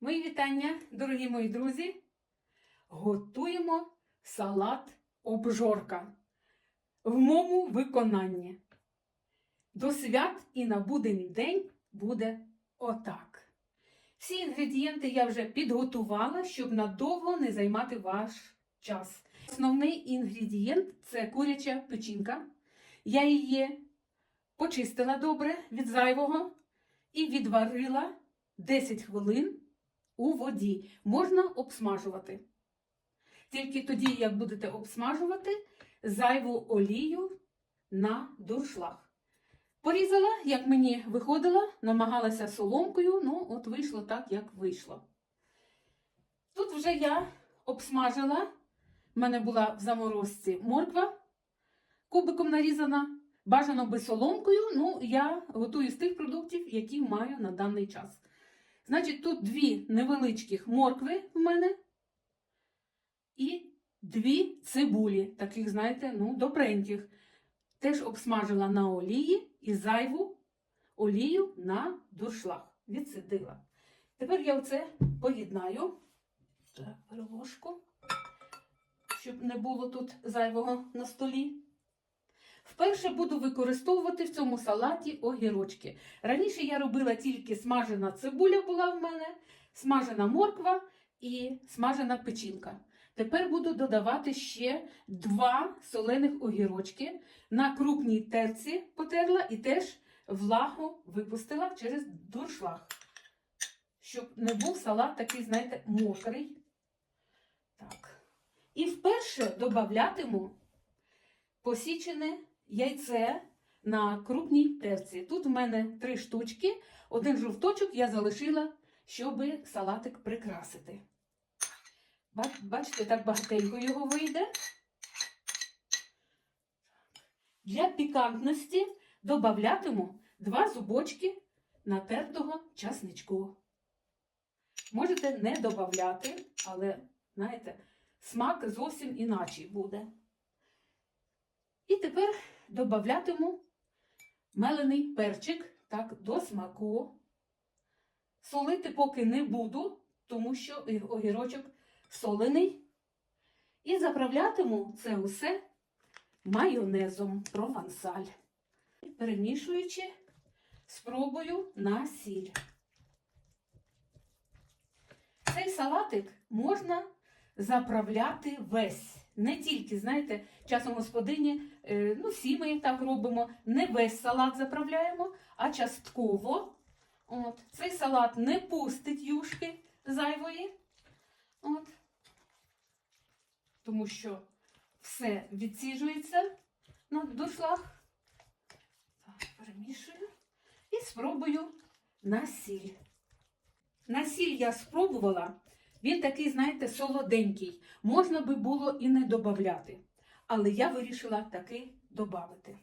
Мої вітання, дорогі мої друзі. Готуємо салат обжорка в моєму виконанні. До свят і на будень день буде отак. Всі інгредієнти я вже підготувала, щоб надовго не займати ваш час. Основний інгредієнт це куряча печінка. Я її почистила добре від зайвого і відварила 10 хвилин у воді. Можна обсмажувати. Тільки тоді, як будете обсмажувати, зайву олію на дуршлаг. Порізала, як мені виходило, намагалася соломкою, ну, от вийшло так, як вийшло. Тут вже я обсмажила, в мене була в заморозці морква кубиком нарізана, бажано би соломкою, ну, я готую з тих продуктів, які маю на даний час. Значить, тут дві невеличких моркви в мене і дві цибулі, таких, знаєте, ну, добреньких. Теж обсмажила на олії і зайву олію на дуршлаг. Відсидила. Тепер я оце поєднаю. Так, ложку, щоб не було тут зайвого на столі. Вперше буду використовувати в цьому салаті огірочки. Раніше я робила тільки смажена цибуля була в мене, смажена морква і смажена печінка. Тепер буду додавати ще два солених огірочки. На крупній терці потерла і теж влагу випустила через дуршлаг. Щоб не був салат такий, знаєте, мокрий. Так. І вперше додаватиму посічене яйце на крупній терці. Тут в мене три штучки, один жовточок я залишила, щоб салатик прикрасити. Бачите, так багатенько його вийде. Для пікантності додаватиму два зубочки натертого часничку. Можете не додавати, але, знаєте, смак зовсім іначий буде. І тепер додаватиму мелений перчик так, до смаку. Солити поки не буду, тому що огірочок солений. І заправлятиму це усе майонезом провансаль. Перемішуючи, спробую на сіль. Цей салатик можна заправляти весь. Не тільки, знаєте, часом господині, е, ну всі ми так робимо, не весь салат заправляємо, а частково. От. Цей салат не пустить юшки зайвої. От. Тому що все відсіжується на дуршлаг. Так, перемішую. І спробую на сіль. На сіль я спробувала. Він такий, знаєте, солоденький. Можна би було і не додати. Але я вирішила таки додати.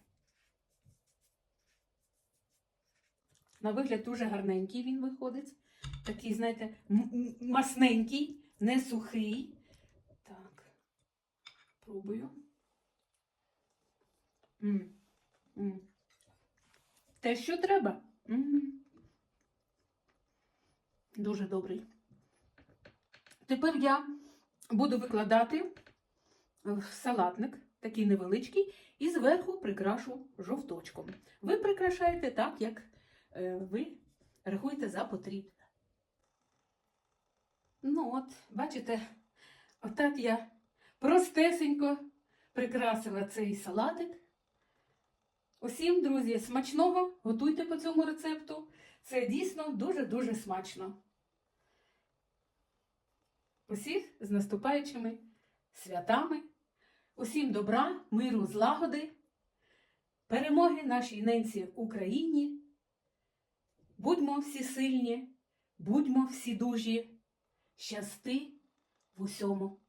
На вигляд дуже гарненький він виходить. Такий, знаєте, м- м- масненький, не сухий. Так, пробую. М, м. Те, що треба. М. Дуже добрий. Тепер я буду викладати в салатник, такий невеличкий, і зверху прикрашу жовточком. Ви прикрашаєте так, як е, ви рахуєте за потрібне. Ну от, бачите, отак я простесенько прикрасила цей салатик. Усім, друзі, смачного! Готуйте по цьому рецепту. Це дійсно дуже-дуже смачно. Усіх з наступаючими святами, усім добра, миру, злагоди, перемоги нашій ненці Україні. Будьмо всі сильні, будьмо всі дужі, щасти в усьому.